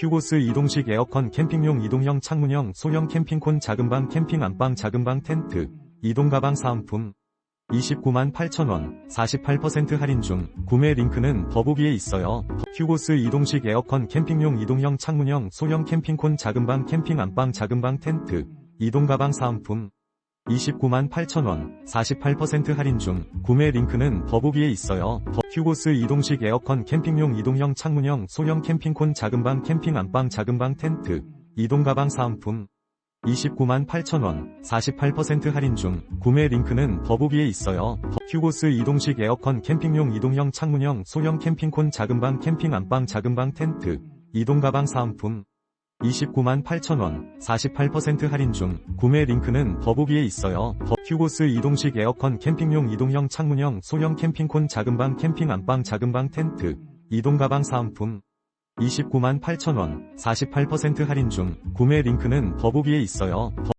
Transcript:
휴고스 이동식 에어컨 캠핑용 이동형 창문형 소형 캠핑콘 작은방 캠핑 안방 작은방 텐트 이동 가방 사은품 29만 8천원 48% 할인 중 구매 링크는 더보기에 있어요. 휴고스 이동식 에어컨 캠핑용 이동형 창문형 소형 캠핑콘 작은방 캠핑 안방 작은방 텐트 이동 가방 사은품 29만 8천원 48% 할인 중 구매 링크는 더보기에 있어요. 더- 휴고스 이동식 에어컨 캠핑용 이동형 창문형 소형 캠핑콘 작은방 캠핑 안방 작은방 텐트 이동 가방 사은품 29만 8천원 48% 할인 중 구매 링크는 더보기에 있어요. 더- 휴고스 이동식 에어컨 캠핑용 이동형 창문형 소형 캠핑콘 작은방 캠핑 안방 작은방 텐트 이동 가방 사은품 29만 8천원 48% 할인 중 구매 링크는 더보기에 있어요. 더- 휴고스 이동식 에어컨 캠핑용 이동형 창문형 소형 캠핑콘 작은방 캠핑 안방 작은방 텐트 이동 가방 사은품 29만 8천원 48% 할인 중 구매 링크는 더보기에 있어요. 더-